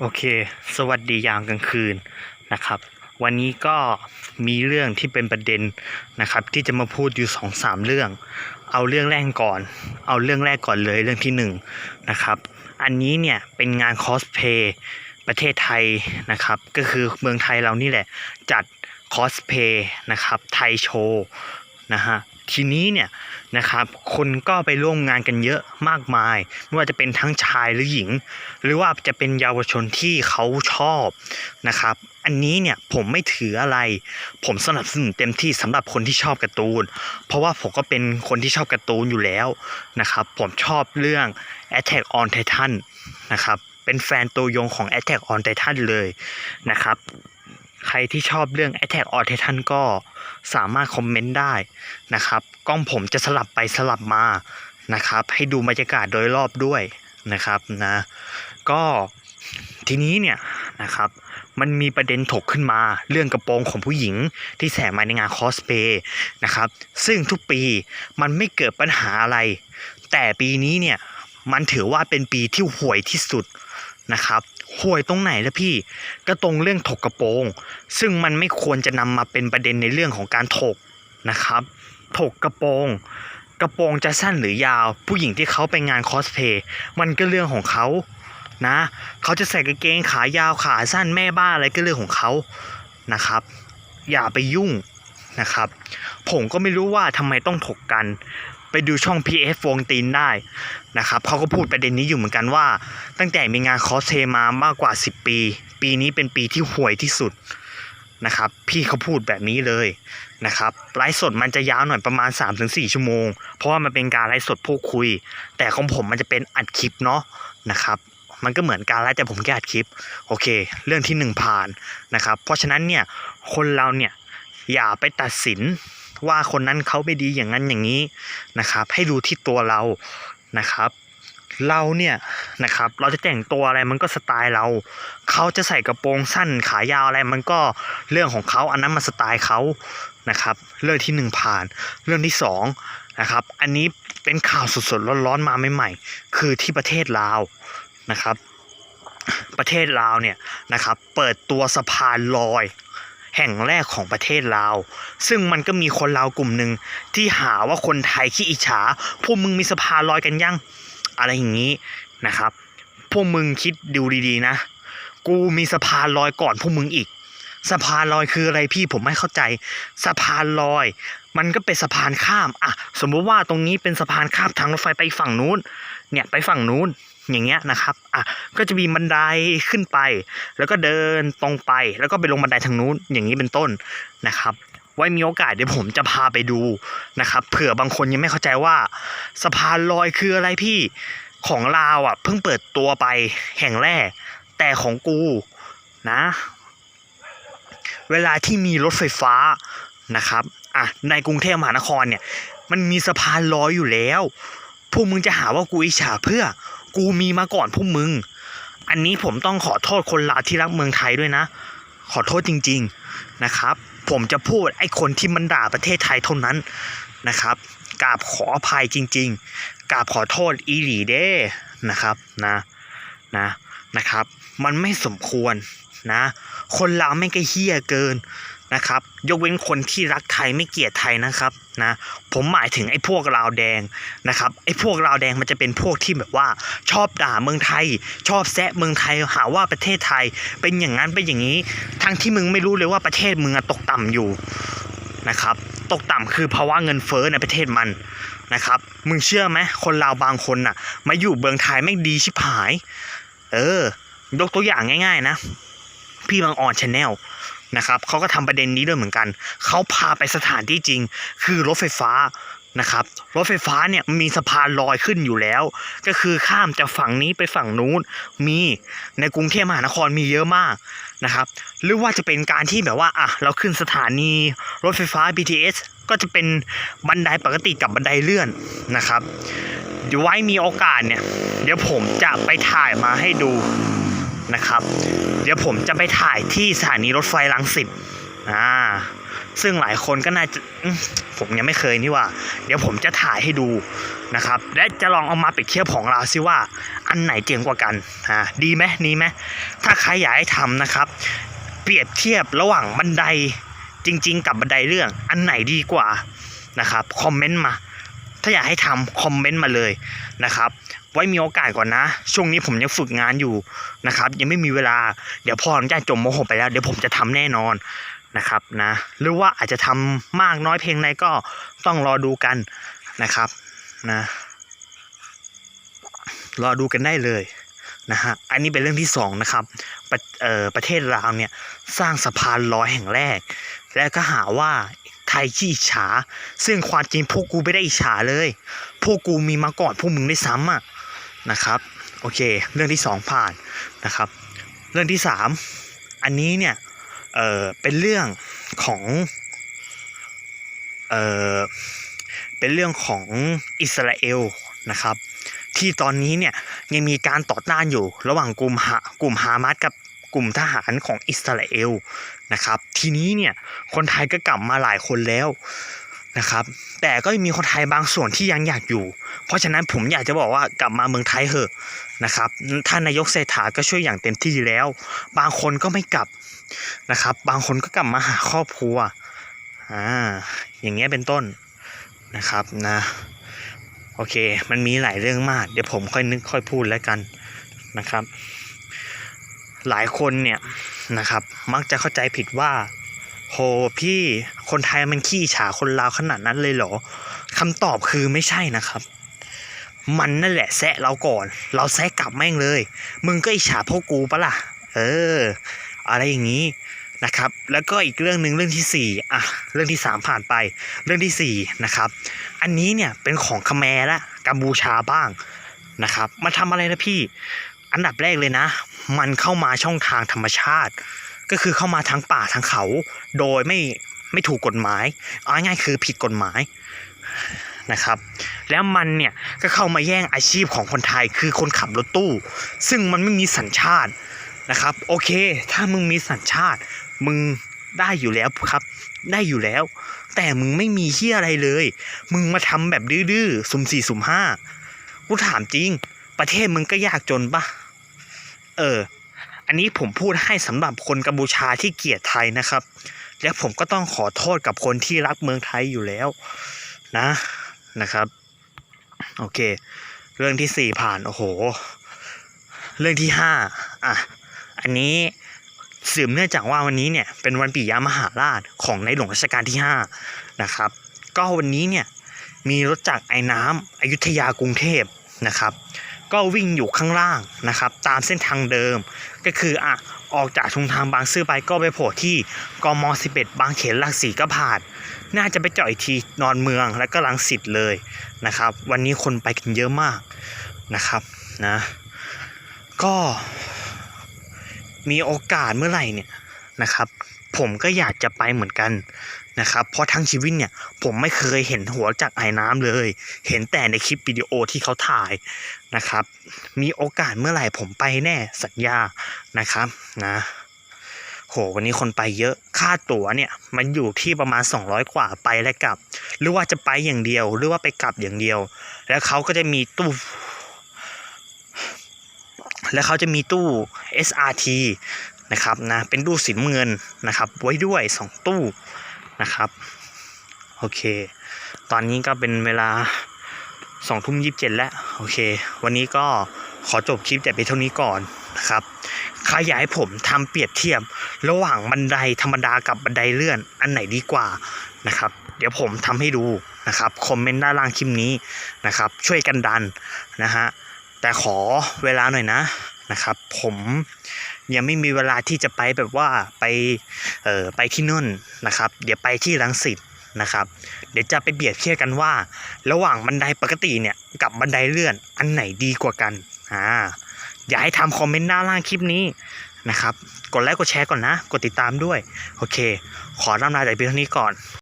โอเค สวัสดียามกลางคืนนะครับ วันนี้ก็มีเรื่องที่เป็นประเด็นนะครับ ที่จะมาพูดอยู่สองสามเรื่อง เอาเรื่องแรกก่อน เอาเรื่องแรกก่อนเลยเรื่องที่หนึ่งนะครับ อันนี้เนี่ยเป็นงานคอสเพย์ประเทศไทยนะครับ ก็คือเมืองไทยเรานี่แหละ จัดคอสเพย์นะครับ ไทยโชว์นะฮะ ทีนี้เนี่ยนะครับคนก็ไปร่วมงานกันเยอะมากมาย ไม่ว่าจะเป็นทั้งชายหรือหญิง หรือว่าจะเป็นเยาวชนที่เขาชอบนะครับ อันนี้เนี่ยผมไม่ถืออะไร ผมสนับสนุนเต็มที่สำหรับคนที่ชอบการ์ตูน เพราะว่าผมก็เป็นคนที่ชอบการ์ตูนอยู่แล้วนะครับผมชอบเรื่อง Attack on Titan นะครับเป็นแฟนตัวยงของ Attack on Titan เลยนะครับ ใครที่ชอบเรื่อง Attack on Titan ก็สามารถคอมเมนต์ได้นะครับ กล้องผมจะสลับไปสลับมานะครับ ให้ดูบรรยากาศโดยรอบด้วยนะครับนะก็ทีนี้เนี่ยนะครับมันมีประเด็นถกขึ้นมาเรื่องกระโปรงของผู้หญิงที่แสมาในงานคอสเพย์นะครับ ซึ่งทุกปีมันไม่เกิดปัญหาอะไร แต่ปีนี้เนี่ยมันถือว่าเป็นปีที่ห่วยที่สุดนะครับ ห่วยตรงไหนล่ะพี่ ก็ตรงเรื่องถกกระโปรง ซึ่งมันไม่ควรจะนำมาเป็นประเด็นในเรื่องของการถกนะครับ ถกกระโปรง กระโปรงจะสั้นหรือยาว ผู้หญิงที่เขาไปงานคอสเพย์มันก็เรื่องของเขานะเขาจะใส่กางเกงขายาวขาสั้นแม่บ้าอะไรก็เรื่องของเขานะครับ อย่าไปยุ่งนะครับ ผมก็ไม่รู้ว่าทำไมต้องถกกัน ไปดูช่อง PF วงตีนได้นะครับเขาก็พูดประเด็นนี้อยู่เหมือนกันว่า ตั้งแต่มีงานคอสเพลย์มามากกว่า 10 ปี ปีนี้เป็นปีที่ห่วยที่สุดนะครับพี่เขาพูดแบบนี้เลยนะครับไลฟ์สดมันจะยาวหน่อยประมาณ 3-4 ชั่วโมง เพราะว่ามันเป็นการไลฟ์สดพูดคุย แต่ของผมมันจะเป็นอัดคลิปเนาะนะครับมันก็เหมือนการไลฟ์แต่ผมแค่อัดคลิปโอเค เรื่องที่หนึ่งผ่านนะครับเพราะฉะนั้นเนี่ยคนเราเนี่ยอย่าไปตัดสิน ว่าคนนั้นเขาไม่ดีอย่างนั้นอย่างนี้นะครับ ให้ดูที่ตัวเรานะครับ เราเนี่ยนะครับ เราจะแต่งตัวอะไรมันก็สไตล์เรา เขาจะใส่กระโปรงสั้นขายาวอะไรมันก็เรื่องของเขาอันนั้นมันสไตล์เขานะครับ เรื่องที่หนึ่งผ่าน เรื่องที่สองนะครับ อันนี้เป็นข่าวสดๆร้อนๆมาใหม่ๆคือที่ประเทศลาวนะครับ ประเทศลาวเนี่ยนะครับ เปิดตัวสะพานลอย แห่งแรกของประเทศลาว ซึ่งมันก็มีคนลาวกลุ่มหนึ่งที่หาว่าคนไทยขี้อิจฉาพวกมึงมีสะพานลอยกันยังอะไรอย่างนี้นะครับ พวกมึงคิดดูดีๆนะ กูมีสะพานลอยก่อนพวกมึงอีกสะพานลอยคืออะไรพี่ผมไม่เข้าใจสะพานลอย มันก็เป็นสะพานข้ามอะสมมุติว่าตรงนี้เป็นสะพานข้ามทางรถไฟไปฝั่งนู้น เนี่ยไปฝั่งนู้น อย่างเงี้ยนะครับอะก็จะมีบันไดขึ้นไป แล้วก็เดินตรงไป แล้วก็ไปลงบันไดทางนู้นอย่างนี้เป็นต้นนะครับไว้มีโอกาสเดี๋ยวผมจะพาไปดูนะครับเผื่อบางคนยังไม่เข้าใจว่า สะพานลอยคืออะไรพี่ของลาวอะเพิ่งเปิดตัวไปแห่งแรก แต่ของกูนะ เวลาที่มีรถไฟฟ้านะครับอะในกรุงเทพมหานครเนี่ย มันมีสะพานลอยอยู่แล้ว พวกมึงจะหาว่ากูอิจฉาเพื่อ กูมีมาก่อนพวกมึง อันนี้ผมต้องขอโทษคนลาที่รักเมืองไทยด้วยนะ ขอโทษจริง ๆนะครับ ผมจะพูดไอ้คนที่มันด่าประเทศไทยเท่านั้นนะครับกราบขออภัยจริง ๆกราบขอโทษอีหลีเด้นะครับนะนะนะครับ มันไม่สมควรนะ คนลาไม่งก็เฮี้ยเกิน นะครับ ยกเว้นคนที่รักไทยไม่เกลียดไทยนะครับนะผมหมายถึงไอ้พวกลาวแดงนะครับไอ้พวกลาวแดงมันจะเป็นพวกที่แบบว่าชอบด่าเมืองไทย ชอบแซะเมืองไทยหาว่าประเทศไทย เป็นอย่างนั้นเป็นอย่างนี้ ทั้งที่มึงไม่รู้เลยว่าประเทศมึงตกต่ำอยู่นะครับตกต่ำคือภาวะเงินเฟ้อในประเทศมันนะครับมึงเชื่อไหมคนลาวบางคนน่ะมาอยู่เมืองไทยไม่งดีชิบหาย เออ ยกตัวอย่างง่าย ๆ นะ พี่บางออนชาแนลนะครับเขาก็ทำประเด็นนี้ด้วยเหมือนกัน เขาพาไปสถานที่จริง คือรถไฟฟ้านะครับรถไฟฟ้าเนี่ยมีสะพานลอยขึ้นอยู่แล้ว ก็คือข้ามจากฝั่งนี้ไปฝั่งนู้นมีในกรุงเทพมหานครมีเยอะมากนะครับหรือว่าจะเป็นการที่แบบว่าอะเราขึ้นสถานีรถไฟฟ้า BTS ก็จะเป็นบันไดปกติกับบันไดเลื่อนนะครับเดี๋ยวไว้มีโอกาสเนี่ยเดี๋ยวผมจะไปถ่ายมาให้ดู นะครับ เดี๋ยวผมจะไปถ่ายที่สถานีรถไฟลังสิตอ่าซึ่งหลายคนก็น่าจะผมยังไม่เคยนี่ว่า เดี๋ยวผมจะถ่ายให้ดูนะครับ และจะลองเอามาเปรียบเทียบของเราซิว่า อันไหนเจ๋งกว่ากันอ่าดีไหมดีไหมถ้าใครอยากให้ทำนะครับ เปรียบเทียบระหว่างบันไดจริง ๆ กับบันไดเรื่อง อันไหนดีกว่านะครับคอมเมนต์มา ถ้าอยากให้ทำคอมเมนต์มาเลยนะครับ ไว้มีโอกาสก่อนนะ ช่วงนี้ผมยังฝึกงานอยู่นะครับ ยังไม่มีเวลาเดี๋ยวพอหลังจากจบมหกไปแล้ว เดี๋ยวผมจะทำแน่นอนนะครับนะ หรือว่าอาจจะทำมากน้อยเพียงใดก็ต้องรอดูกันนะครับนะรอดูกันได้เลยนะฮะอันนี้เป็นเรื่องที่สองนะครับประเอ่อประเทศลาวเนี่ยสร้างสะพานลอยแห่งแรก และก็หาว่าไทยขี้อิจฉา ซึ่งความจริงพวกกูไม่ได้อิจฉาเลย พวกกูมีมาก่อนพวกมึงได้ซ้ำอะ นะครับโอเค เรื่องที่สองผ่านนะครับ เรื่องที่สามอันนี้เนี่ยเออเป็นเรื่องของเออเป็นเรื่องของอิสราเอลนะครับที่ตอนนี้เนี่ยยังมีการต่อต้านอยู่ระหว่างกลุ่มฮะกลุ่มฮามาสกับกลุ่มทหารของอิสราเอลนะครับ ทีนี้เนี่ยคนไทยก็กลับมาหลายคนแล้ว นะครับ แต่ก็มีคนไทยบางส่วนที่ยังอยากอยู่ เพราะฉะนั้นผมอยากจะบอกว่ากลับมาเมืองไทยเถอะนะครับท่านนายกเศรษฐาก็ช่วยอย่างเต็มที่แล้ว บางคนก็ไม่กลับนะครับ บางคนก็กลับมาหาครอบครัวอ่าอย่างเงี้ยเป็นต้นนะครับนะโอเค มันมีหลายเรื่องมาก เดี๋ยวผมค่อยนึกค่อยพูดแล้วกันนะครับ หลายคนเนี่ยนะครับ มักจะเข้าใจผิดว่า โหพี่คนไทยมันขี้ฉาคนลาวขนาดนั้นเลยเหรอคำตอบคือไม่ใช่นะครับ มันนั่นแหละแซะเราก่อน เราแซะกลับแม่งเลย มึงก็อิจฉาพวกกูปะล่ะ เออ อะไรอย่างนี้นะครับ แล้วก็อีกเรื่องหนึ่งเรื่องที่สี่อะเรื่องที่สามผ่านไปเรื่องที่สี่นะครับ อันนี้เนี่ยเป็นของคแมร์ละกัมพูชาบ้างนะครับมันทำอะไรนะพี่ อันดับแรกเลยนะ มันเข้ามาช่องทางธรรมชาติ ก็คือเข้ามาทั้งป่าทั้งเขา โดยไม่ไม่ถูกกฎหมายเอาง่ายคือผิดกฎหมายนะครับ แล้วมันเนี่ยก็เข้ามาแย่งอาชีพของคนไทยคือคนขับรถตู้ ซึ่งมันไม่มีสัญชาตินะครับ โอเค ถ้ามึงมีสัญชาติ มึงได้อยู่แล้วครับ ได้อยู่แล้ว แต่มึงไม่มีเฮียอะไรเลย มึงมาทำแบบดื้อๆสุ่มสี่สุ่มห้ากูถามจริง ประเทศมึงก็ยากจนปะเออ อันนี้ผมพูดให้สำหรับคนกัมพูชาที่เกลียดไทยนะครับ และผมก็ต้องขอโทษกับคนที่รักเมืองไทยอยู่แล้วนะนะครับโอเค เรื่องที่สี่ผ่านโอ้โห เรื่องที่ห้าอะอันนี้สืบเนื่องจากว่าวันนี้เนี่ยเป็นวันปิยมหาราชของในหลวงรัชกาลที่ห้านะครับ ก็วันนี้เนี่ยมีรถจากไอ้น้ำอยุธยากรุงเทพนะครับ ก็วิ่งอยู่ข้างล่างนะครับ ตามเส้นทางเดิม ก็คืออะออกจากชุมทางบางซื่อไปก็ไปโผล่ที่กม11 บางเขนหลักสีก็ผ่าน น่าจะไปเจาะอีกทีนอนเมืองแล้วก็ลังสิตเลยนะครับ วันนี้คนไปกันเยอะมากนะครับนะก็มีโอกาสเมื่อไหร่เนี่ยนะครับ ผมก็อยากจะไปเหมือนกัน นะครับเพราะทั้งชีวิตเนี่ยผมไม่เคยเห็นหัวจากไอ้น้ำเลย เห็นแต่ในคลิปวิดีโอที่เขาถ่ายนะครับ มีโอกาสเมื่อไหร่ผมไปแน่สัญญานะครับนะโหวันนี้คนไปเยอะค่าตั๋วเนี่ยมันอยู่ที่ประมาณ 200 กว่าไปและกลับ หรือว่าจะไปอย่างเดียว หรือว่าไปกลับอย่างเดียว แล้วเขาก็จะมีตู้แล้วเขาจะมีตู้ SRT นะครับนะเป็นตู้สีน้ำเงินนะครับ ไว้ด้วย 2 ตู้ นะครับ โอเค ตอนนี้ก็เป็นเวลาสองทุ่มยีิบเจ็ดแล้ว โอเค วันนี้ก็ขอจบคลิปแต่เพียงเท่านี้ก่อนนะครับใครอยากให้ผมทำเปรียบเทียบ ระหว่างบันไดธรรมดากับบันไดเลื่อน อันไหนดีกว่านะครับ เดี๋ยวผมทำให้ดูนะครับคอมเมนต์ด้านล่างคลิปนี้นะครับ ช่วยกันดันนะฮะแต่ขอเวลาหน่อยนะนะครับ ผม ยังไม่มีเวลาที่จะไปแบบว่าไปเออไปที่นู่นนะครับ เดี๋ยวไปที่รังสิตนะครับ เดี๋ยวจะไปเบียดเทียบกันว่า ระหว่างบันไดปกติเนี่ยกับบันไดเลื่อนอันไหนดีกว่ากันอ่าอย่าให้ทำคอมเมนต์ด้าล่างคลิปนี้นะครับ กดไลค์กดแชร์ก่อนนะ กดติดตามด้วย โอเค ขอลำลาแต่เพียงเท่านี้ก่อน